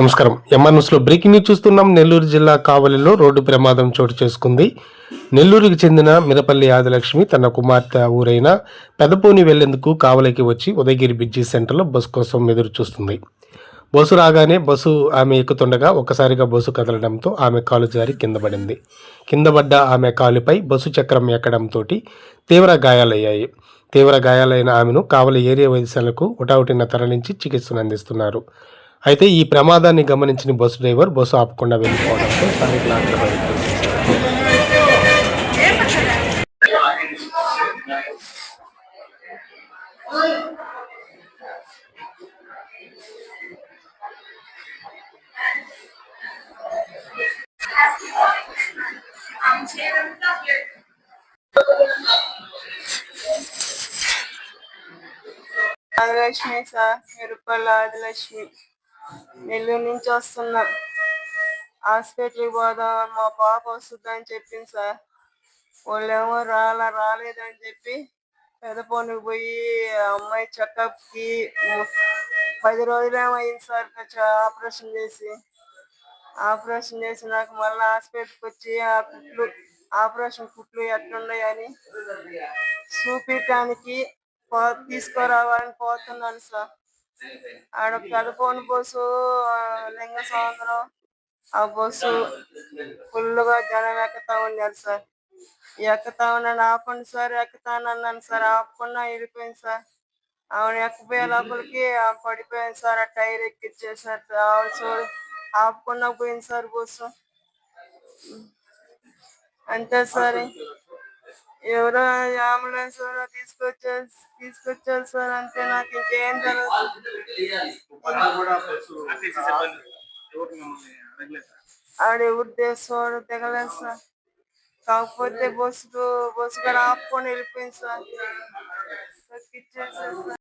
నమస్కారం. ఎంఆర్ న్యూస్లో breaking news చూస్తున్నాం. నెల్లూరు జిల్లా కావలిలో రోడ్డు ప్రమాదం చోటు చేసుకుంది. నెల్లూరుకి చెందిన మిరపల్లి ఆదిలక్ష్మి తన కుమార్తె ఊరైన పెదపూని వెళ్ళేందుకు కావలికి వచ్చి ఉదయగిరి బ్రిడ్జి సెంటర్లో బస్సు కోసం ఎదురు చూస్తుంది. బస్సు రాగానే బస్సు ఆమె ఎక్కుతుండగా ఒక్కసారిగా బస్సు కదలడంతో ఆమె కాలు జారి కింద పడింది. కింద పడ్డ ఆమె కాలుపై బస్సు చక్రం ఎక్కడంతో తీవ్ర గాయాలయ్యాయి. తీవ్ర గాయాలైన ఆమెను కావలి ఏరియా వైద్యశాలకు ఉటావుటిన తరలించి చికిత్సను అందిస్తున్నారు. అయితే ఈ ప్రమాదాన్ని గమనించిన బస్సు డ్రైవర్ బస్సు ఆపకుండా వెళ్ళిపోవడంతో స్థానికులు ఆగ్రహపడుతున్నారు ఆదిలక్ష్మి సార్ మిరపల్ల ఆదిలక్ష్మి నెల్లూరు నుంచి వస్తున్నా. హాస్పిటల్కి పోదాం మా పాప వస్తుందని చెప్పింది సార్. వాళ్ళేమో రాలా రాలేదని చెప్పి పెదపోనికి పోయి ఆ అమ్మాయి చెకప్కి పది రోజులేమో అయింది సార్ కొంచెం ఆపరేషన్ చేసి. ఆపరేషన్ చేసి నాకు మళ్ళీ హాస్పిటల్కి వచ్చి ఆ కుట్లు ఆపరేషన్ కుట్లు ఎట్లున్నాయని చూపించడానికి తీసుకురావాలని పోతున్నాను సార్. ఆడ పెదపోని బస్సు లింగ సముద్రం ఆ బస్సు ఫుల్గా జనం ఎక్కుతా ఉన్నారు సార్. ఎక్కుతా ఉన్నాను ఆపండి సార్ ఎక్కుతానన్నాను సార్ ఆపకుండా వెళ్ళిపోయింది సార్. ఆవిడ ఎక్కిపోయే లోపలికి ఆ పడిపోయింది సార్ ఆ టైర్ ఎక్కిచ్చేసారు సార్ ఆవిడ చూడు ఆపకుండా పోయింది సార్ బస్సు. అంతే సార్. ఎవరో అంబులెన్స్ ఎవరో తీసుకొచ్చారు తీసుకొచ్చారు సార్ అంతే నాకు ఇంకేం తెలియదు ఆడ ఎవరు తెస్తాడు తెగలేదు సార్. కాకపోతే బస్సు బస్సు కూడా ఆపుకొని వెళ్ళిపోయింది సార్. సార్.